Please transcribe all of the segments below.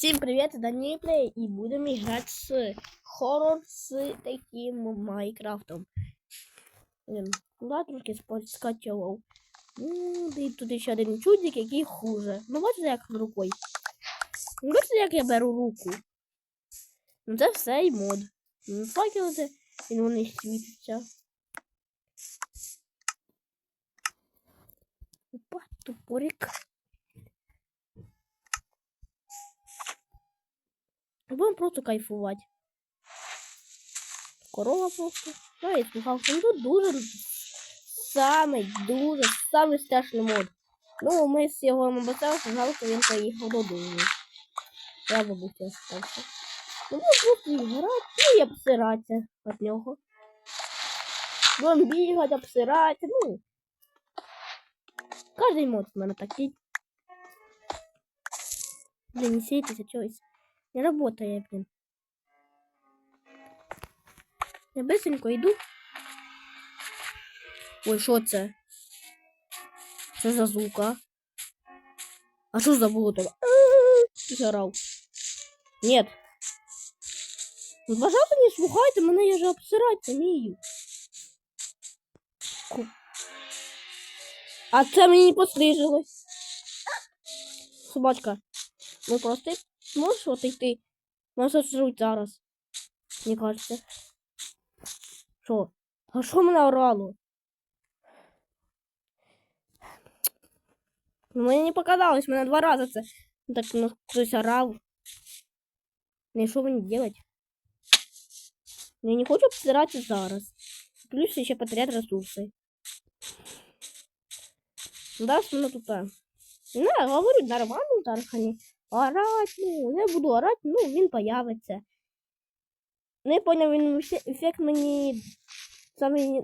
Всем привет, это Ниплей, и будем играть с хоррор с таким Майнкрафтом. Блин, да, трошки спа- скачував. Ну, і тут ще один чудик, який хуже. Ну, бачите, як рукою. Ну, Бачите, як я беру руку. Ну, це все і мод. Ну, факели це, і вони світяться. Опа, тупорик. Будемо просто кайфувати. Корова просто. Ну, я слухався. Ну тут дуже самий дуже самий страшний мод. Ну, ми з його мабацевся, жалко він поїхав додому. Я бабуся остався. Ну, просто грати, ну і обсиратися від нього. Будемо бігати, обсирати, ну. Кожний мод в мене такий. Блін, не світиться чогось. Не работает, блин. Я быстренько йду. Ой, що це? Що за звука? А що за було там? Ти зарав. Нет. Ну, Пожалуйста, не слухайте мене, я же обсирати вмію. А це мені не послижилось. Собачка. Ну просто Можешь вот идти? Можешь жить зараз. Мне кажется. Що? А що мене орало? Ну, мені не показалось, мене два рази це так ну, хтось орав. Ну і що мені делать? Я не хочу обсирати зараз. Плюс ще потерять ресурси. Да, мене тут. а. Не, говорю, нормально зараз вони. Орать, ну, не буду орати, ну, він появиться. Не поняв, він ефе- ефект мені самий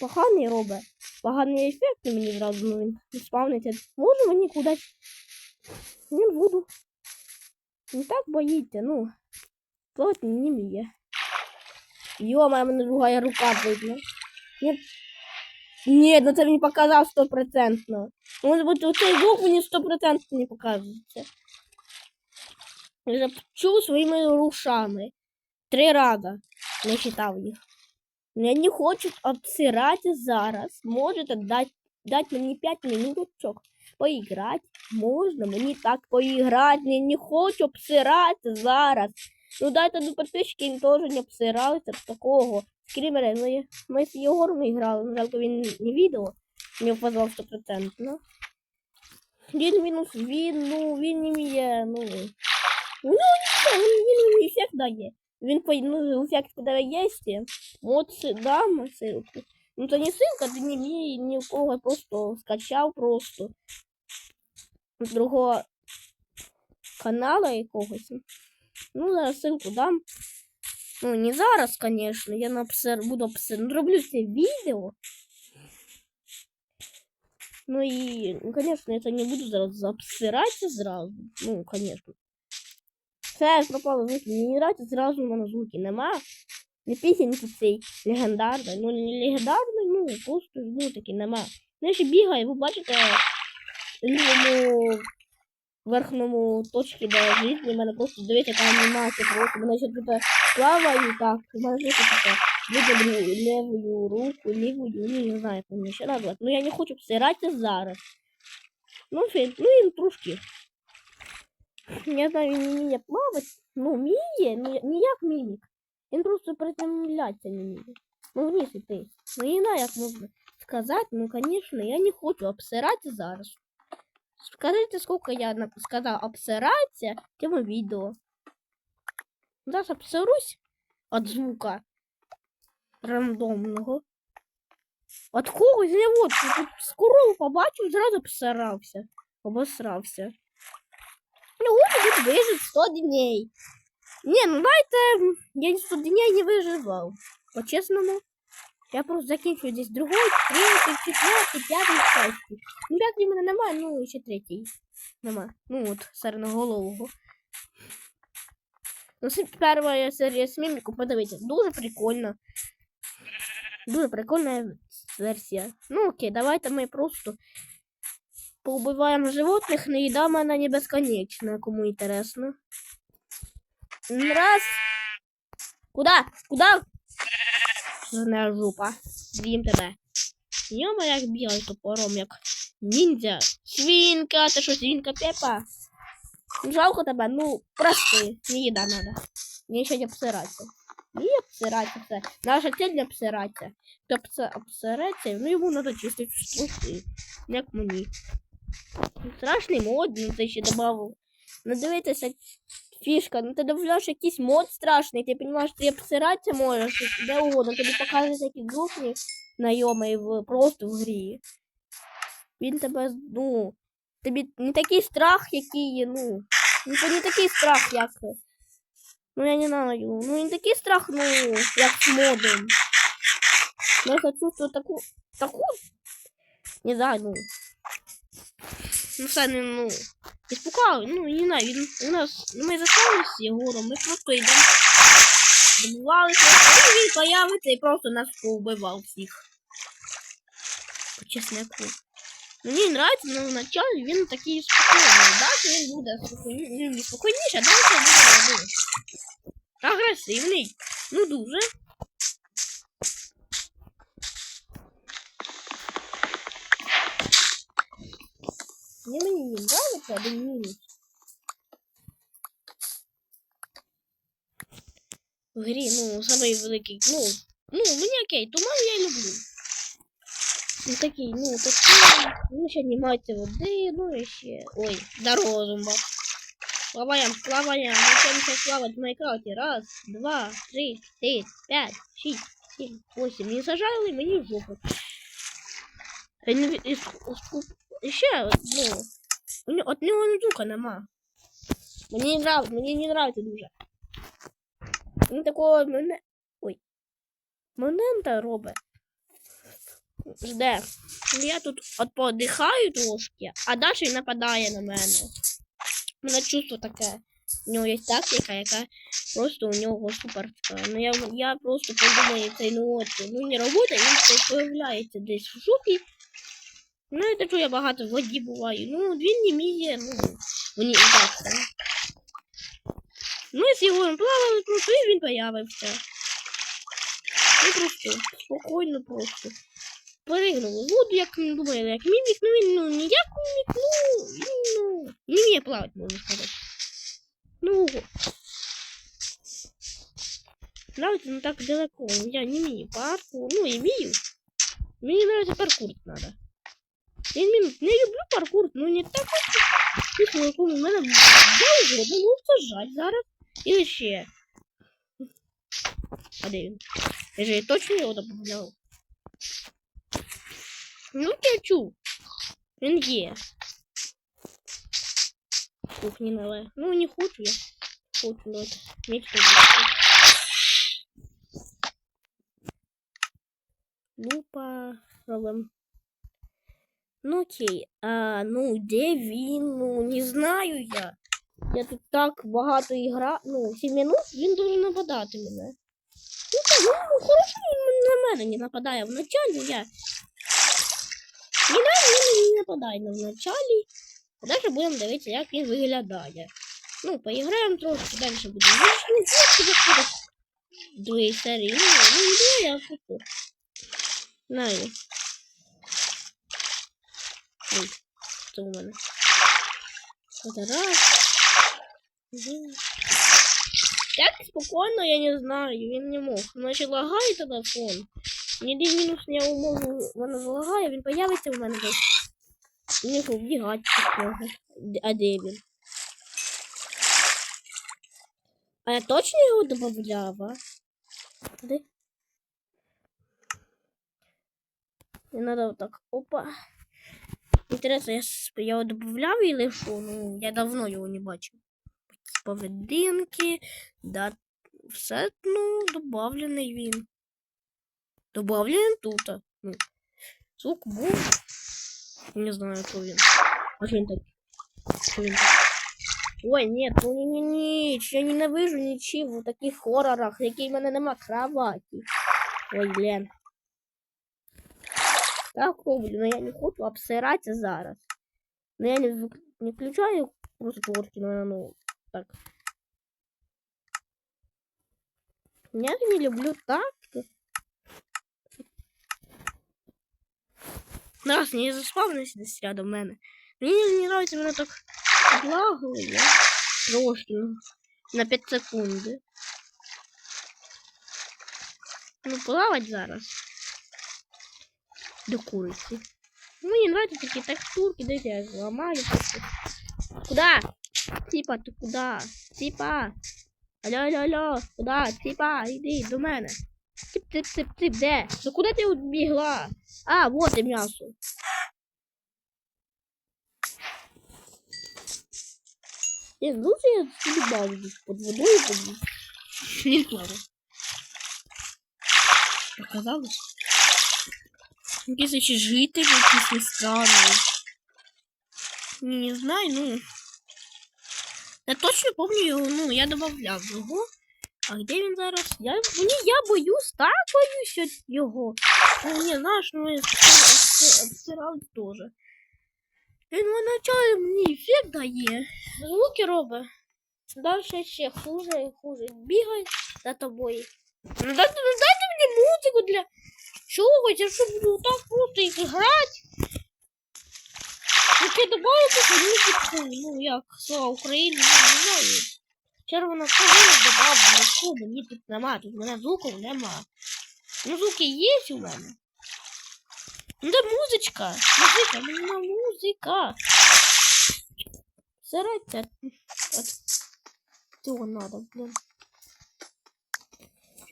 поганий робить. Поганий ефект мені зразу ну, він спавниться. Може мені кудись. Не буду. Не так боїться, ну. Плотно не вміє. Йома, мене другая рука видно. Ні, Ні, ну це мені показав стопроцентно. Може бути, оцей звук мені стопроцентно не показується. Чув своїми ушами. Три рази не читав їх. Я не хочу обсирати зараз. Можете дати дати мені 5 минуточок поіграти. Можна мені так поіграти. Я не хочу обсирати зараз. Ну дайте до підписчики, він теж не обсиралися такого. Скрімери, ну я- ми з Єгором грали, ну жалко він не відео. Не впазвав 100%. Він мінус він, ну він не вміє, ну. Ну, нічого, він, він мені ефект дає. Він по ну, ефект, коли є, от си- дам ссылку. Ну, то не ссылка, ти не мій, ні у кого просто скачав просто. З другого канала якогось. Ну, зараз ссылку дам. Ну, не зараз, конечно, я на обсер... буду обсер... ну, роблю це відео. Ну и, ну, конечно, это не буду зараз обсирати зразу. Ну, конечно. Все, пропало звуки. Мені нравиться зразу в мене звуки нема. Не пісеньки цей легендарний. Ну не легендарний, ну просто ну таки нема. Ну ще бігає, ви бачите лівому верхньому точці, де житті, в мене просто дивіться, яка анімація, просто мене ще тут плаваю так. У мене ще таке видно лівою руку, лівою, ну не знаю, як мені ще назвати. Ну я не хочу всирати зараз. Ну, фі- ну і трошки. Я знаю, він не вміє плавати. Ну, вміє, ну не як мімік. Він просто приземлятися не вміє. Ну, вниз іти. Ну, не знаю, як можна сказати. Ну, звісно, я не хочу обсирати зараз. Скажите, сколько я на- сказав обсиратися в цьому відео. Зараз обсирусь від звука рандомного. От когось не от, тут скоро побачив, зразу обсирався. Обосрався. Вот тут выжить 100 дней. Не, ну дайте, м, я 100 дней не выживал. По-честному. Я просто закінчую здесь другой, третій, четвертий, п'ятий часті. Ну, п'ятий в мене ну, ще третій. Нема. Ну, от, середноголового. Ну, перша серія з міміку, подивіться, дуже прикольно. Дуже прикольна версія. Ну, окей, давайте ми просто но їда в мене не безконечна, кому інтересно. Раз. Куда? Куда? Жирна жопа. З'їм тебе. Йома, як білий топором, як ніндзя. Свінка, ти що, свінка Пепа? Жалко тебе, ну, прости, не їда надо. Мені ще не обсиратися. Не обсиратися все. Наша цель не обсиратися. Хто обси- обсирається, ну йому треба чистити. Як мені. Страшний мод, ну ти ще додав. Ну дивитися, фішка, ну ти додаєш якийсь мод страшний, ти розумієш, ти обсиратися можеш, де угодно, тобі показують такі групи знайомі в, просто в грі. Він тебе, ну, тобі не такий страх, який, є, ну, ну це не такий страх, як. Ну я не знаю, ну не такий страх, ну, як з модом. Ну, я хочу таку, таку, не знаю, ну, ну, все, ну, Іспукали, ну, не знаю, він у нас, ну, ми застали з Єгором, ми просто йдемо, добувалися, і він появиться і просто нас поубивав всіх. По чесноку. Мені нравится, но вначале він такий спокійний, далі він буде спокійніше, спокійніше, далі буде ну, агресивний. Ну дуже. Мені мені не нравится, мінус. В грі, ну, самий великий, ну, ну, мені окей, туман я люблю. Ну такий, ну такий, ну ще знімається води, ну і ще. Ой, здорово, зумба. Плаваем, плаваем, учимся плавать в Майнкрафте. Раз, два, три, четыре, пять, шесть, семь, восемь. Не сажали мені в жопу. Е, Ще, ну, нього- от нього звука нема. Мені не нравится, мені не нравится дуже. Він такого мене. Ой. Момента робить. Жде. Я тут от подихаю трошки, а далі нападає на мене. У мене чувство таке. У нього є тактика, яка просто у нього суперська. Ну я, я просто подумаю, цей ну ну не робота, він появляється десь в жопі. Ну, я так, я багато в воді буваю. Ну, він не вміє, ну, мені і так. Ми з Єгорем плавали, просто і він появився. Ну просто, спокійно просто. Перегнув у воду, як не думаю, як мімік, ну він ну ніяк мімік, ну, він, ну, не вміє плавати, можна сказати. Ну. Нравится, ну так далеко. Я не вмію паркур, ну і вмію. Мені нравится паркурить надо. Я не, не люблю паркур, ну не так от. Ну, у мене де угодно, ну сажать зараз. І ще. А де він? Я же точно його добавляв. Ну, я чув. Він є. Кухні нове. Ну, не хочу я. Хочу, давайте. Меч Лупа. Робимо. Ну окей. А, ну, де він? Ну, не знаю я. Я тут так багато ігра. Ну, 7 минут він дуже нападати мене. Ну, так, ну, ну, хорошо, він на мене не нападає. Вначалі я. Ні він не нападає на вначалі. А далі будемо дивитися, як він виглядає. Ну, поіграємо трошки, далі буде в серії? Ну, ну, я хочу. Знаю. Ой, це у мене. От раз. Так спокійно, я не знаю, він не мог. Значить, лагає телефон. Ніде мінус не умову, вона залагає, він появиться в мене. Не вбігати такого. А де він? А я точно його добавляв. Де? Не надо вот так. Опа. Интересно, я, я його добавляв или що? Ну, я давно його не бачив. Поведінки, да, все, ну, добавлений він. Добавлений тут. Ну, звук був. Не знаю, що він. А він так? Він так? Ой, нет, ну ні, ні, ні, я ненавижу нічого в таких хорорах, які в мене нема кроваті. Ой, блін. Так роблю, но я не хочу обсиратися зараз. Ну, я не, не включаю творки, но ну, так. Я не люблю так. Раз, не заспавнився десь рядом мене. Мені не нравится мене так облагує. Трошки. ну, На 5 секунд. Ну, плавать зараз. До куриці. Мені нравятся такі текстурки, дайте я просто. Куда? Типа, ти куда? Типа. Алло, алло, алло, куда? Типа, іди до мене. Тип, тип, тип, тип, де? Ну куди ти убігла? А, вот і м'ясо. Я ну я собі бавлю під водою знаю. Показалось? Якісь ще жителі, якісь нестранні. Не, не знаю, ну. Я точно помню ну, я добавляв його. А де він зараз? Я, мені, я боюсь, так боюсь його. Ну, не, знаєш, ну, я обсирав теж. Він вначале мені ефект дає. Звуки робить. Дальше ще хуже і хуже. Бігає за тобою. Ну дайте, ну, дайте мені музику для чогось, я що буду так просто їх грати. Яке добавити музику, ну як, слава Україні, ну, не знаю. Червона кожина добавлю, ну що мені тут нема, тут в мене звуків нема. Ну звуки є у мене. Ну де музичка? Музика, мені нема музика. Сирайте. От цього надо, блін.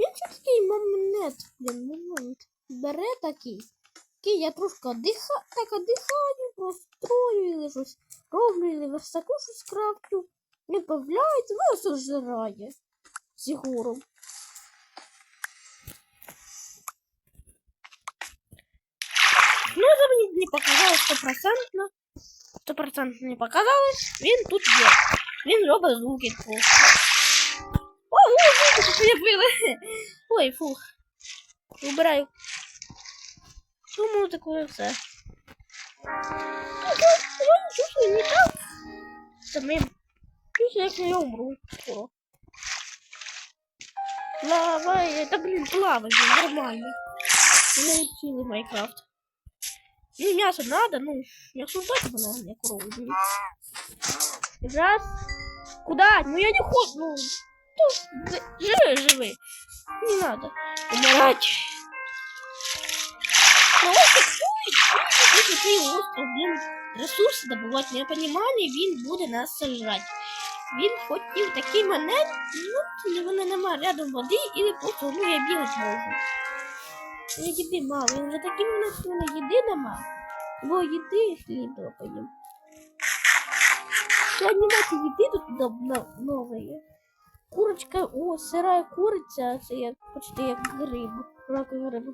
Він момент, блін, момент. Бере такий. Такий я трошки диха, так дихаю, просто строю, или щось роблю, или верстаку щось крафтю. Не появляється, ну все жирає. З Єгором. Ну, це мені не показалось стопроцентно. Стопроцентно не показалось. Він тут є. Він робить звуки. Фу. Ого, звуки появили. Ой, фух. Вибираю. Чому таке все? Я не чувствую не так. Самим. Чувствую, як я умру скоро. Плавай, это, блин, плавай, блин, нормально. Не учили Майнкрафт. Ну, мясо надо, ну, мясо дать бы надо, мне корову убили. Раз. Куда? Ну, я не хочу, ну. з- Живи, живи. Не надо умирать. Ось такий, остров, блін, ресурси добувати не понимали, він буде нас сожрати. Він хотів такий момент, ну, і мене нема рядом води, і просто, ну, я бігати можу. Ну, їди мало, він вже момент, що в мене їди нема. Бо їди хліб поїм. Сьогодні мати їди тут доб- но- Курочка, о, сира куриця, це як почти як гриб. Раковий гриб.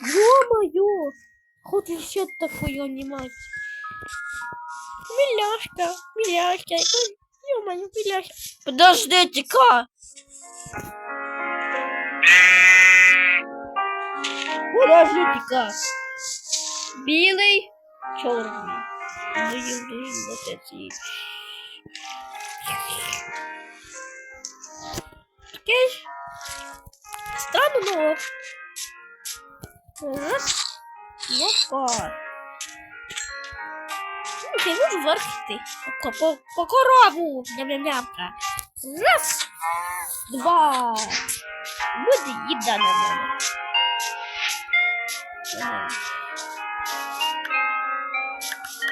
Ё-моё! Хочу ще такую анимацию. Миляшка, миляшка. Ё-моё, миляшка. Подождите-ка! Подождите-ка. Белый, черный. Блин, блин, вот эти. Окей. Странно, но... Раз. Опа. Ну, Я можу варити. По, по, по корову. Ням-ням-нямка. Раз. Два. Буде їда на мене.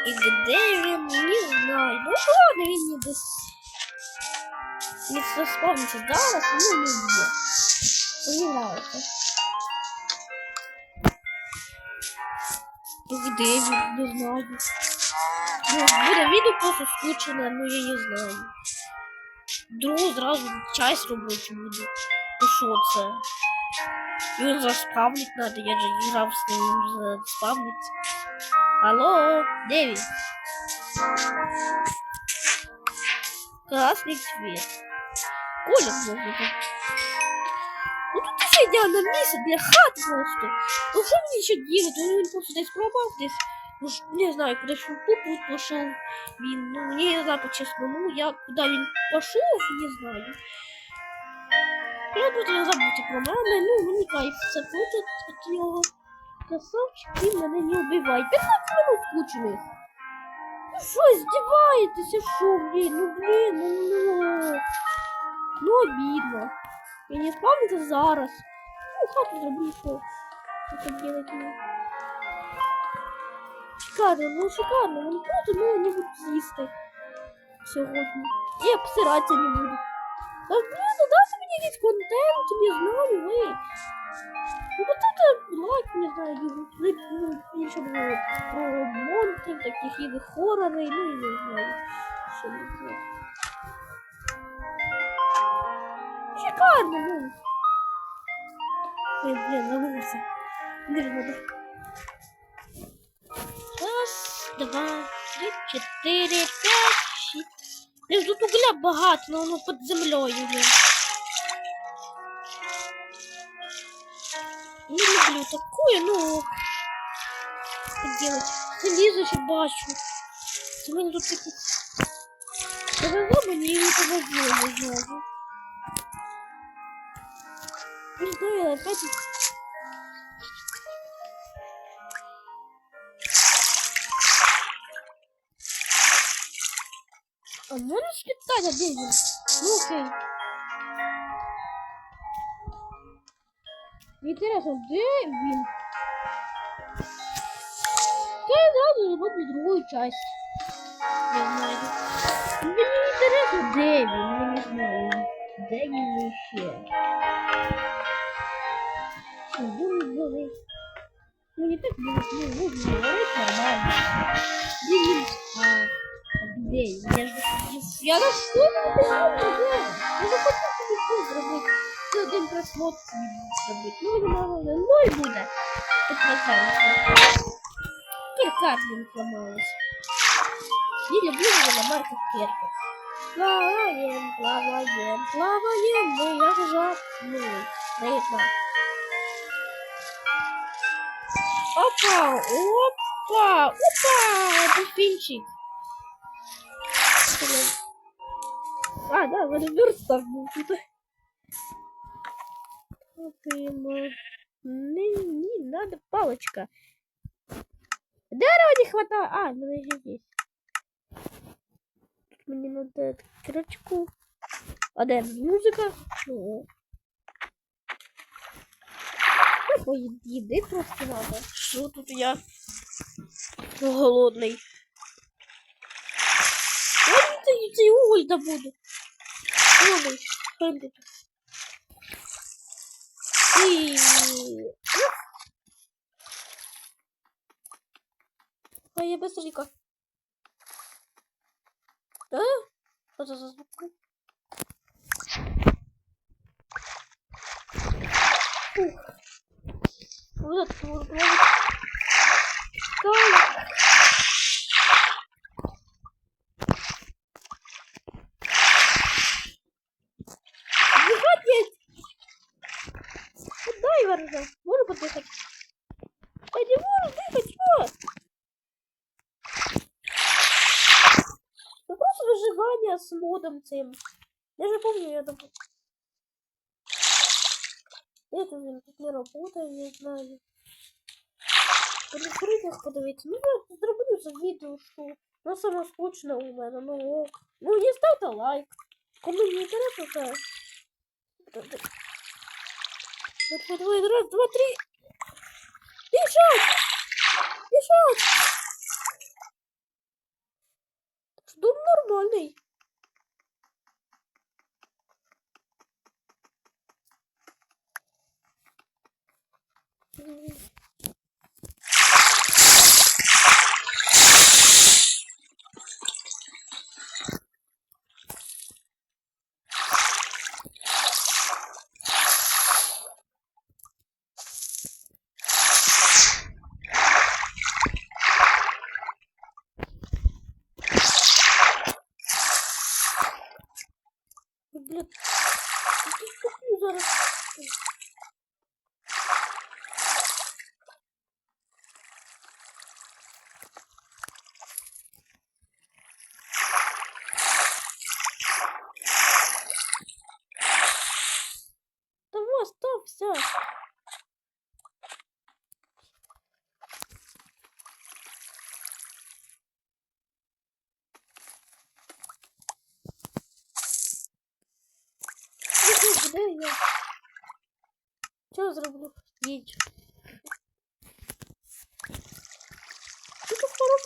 І де він? Не знаю. Ну ладно, він не десь. Не заспавниться зараз, ну не є. Мені нравится. Где він? Не знаю. Ну, буде відео просто скучене, ну я не знаю. Другу зразу часть робити буду. Ну що це? Його заспавнить надо, я же грав з ним заспавнить. Алло, де він? Красный цвет. Колер можно Ну еще идеально место для хат просто. Ну что мне еще делать? Ну, Он просто здесь пробовал здесь. Ну, ж, не знаю, куди ж він тут пішов. Він, ну, мені не знаю по-чесному, я куди він пішов, не знаю. Я буду забути про мене, ну, мені кайф це буде від нього. Красавчик, він мене не вбиває. 15 минут кучених. Ну що, здіваєтеся, що, блін, ну, блін, ну, ну. Ну, обідно. І не спавниться зараз. Ну, хату зроблю, що. Це делать не. Шикарно, ну шикарно, вони круто, ну не будуть з'їсти сьогодні. І обсиратися не буду. Та блін, ну дайте мені якийсь контент, не знаю, ви. Ну вот это лайк, не знаю, клип, ну, більше було про монстрів, таких і хорори, ну і не знаю. Що не знаю. Шикарно, ну. Блин, блин, забылся. Блин, надо. Раз, два, три, четыре, пять, шесть. Блин, тут угля багато, но воно під землею, блин. Не люблю такое, ну... Что делать? Залізу ще бачу. Це мене тут такі... Повезло мені і не знаю. Не знаю, опять... А можешь летать, а? Ну окей. Интересно, где він? Я сразу забуду другую часть. Не знаю. Мне не интересно, где він, я не знаю. Де він ще? Ну не так было, ну, нужно говорить нормально. Где він? А, где? Я же... Я на что не знаю, Я захотел себе все зробити. Це один просмотр собі зробити. Ну, не мало, ноль буде. Тут процентів. Кирка, блин, сломалась. Не люблю я ламать кирку. Плаваем, плаваем, плаваем, мы я жажду. Ритма. Опа, опа, опа, дельфинчик. А, да, в верстак был тут. Ну, не, надо палочка. Дерева не хватает. А, ну еще здесь. Мне надо крючку. А де музика? Ну. Ой, їди просто надо. Що тут я голодний? Я цей, цей уголь добуду. Уголь. Пойдет. І... А я быстренько. А? Что за звук? Ух. burada turbo Gol. Выходит. Куда его разом? Можно подъехать? Я не могу дыхать, что? Вопрос выживания с модом тем. Я же помню, я думаю. Это блин, тут не работает, не знаю. Перекритих подивитися. Ну, я зроблю за відео, що ну, саме скучно у мене, ну ок. Ну, не ставте лайк. Кому не інтересно, то... Раз, два, раз, два, три. Бежать! Бежать! Дом нормальный. Görüşürüz.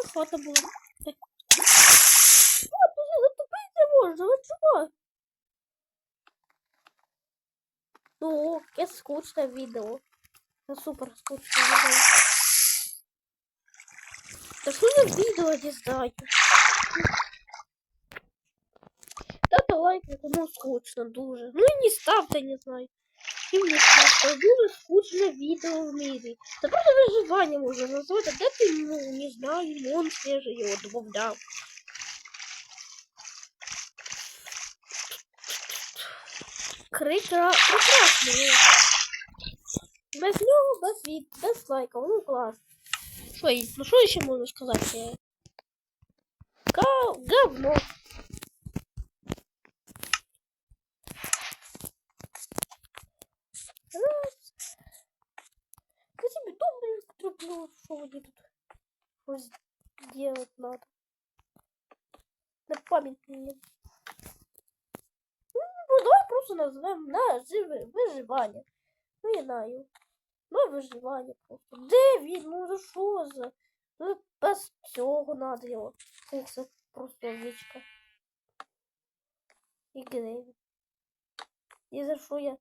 Тут хороша хата була. Так. А, ти ж затопити не можна, ви чого? Ну, яке скучне відео. Це супер скучне відео. Та що за відео дізнати? Ставте лайк, кому скучно дуже. Ну і не ставте, не знаю. І не ставте. Дуже скучне відео в мірі. Це просто виживання можна назвати. Де ти, ну, не знаю, монстр я же його добавляв. Крикра... Прекрасно. Без нього, без від, без лайка, ну клас. Що, ну що ще можна сказати? Говно. Раз. Я тебе дом, блин, труплю, что мне тут что сделать надо. На память мне. Ну, давай просто назовем на живе, виживання. Ну, я знаю. На виживання просто. Де? Ну за що за? Ну, без цього надо його. Це просто овечка. І він? І за що я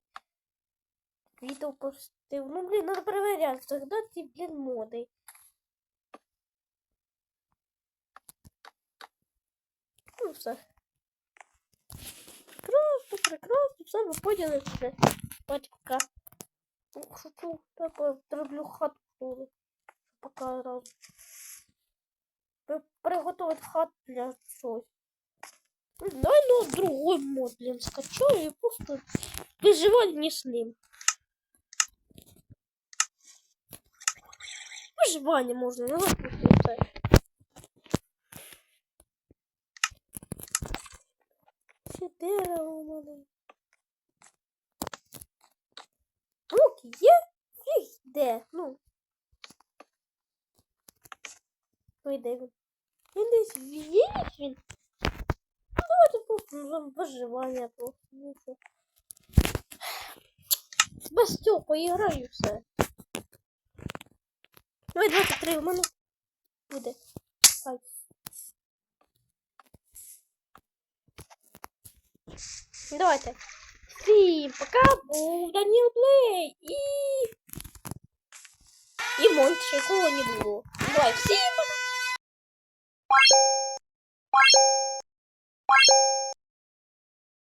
відео постив? Ну, блін, надо перевіряти. Тогда ці, блін, моди. Ну, все. Прекрасно, прекрасно, все, ви поняли все. Батька. Ух, шучу, так роблю хату. Пока раз. Приготовить хату для чогось. Не знаю, ну другой мод, блин, скачаю и просто выживание с ним. Ну вот это. Ще дерево у мене. Лук є? Фіг де? Ну. Ой, де він? Він десь він? Ну, давайте назовемо виживання просто. Ну. Без цього поіграю. Давай 23 у мене буде. Так. Давайте. Всім пока, був Даніл Плей і... І Монт, якого не було. Давай, всім пока.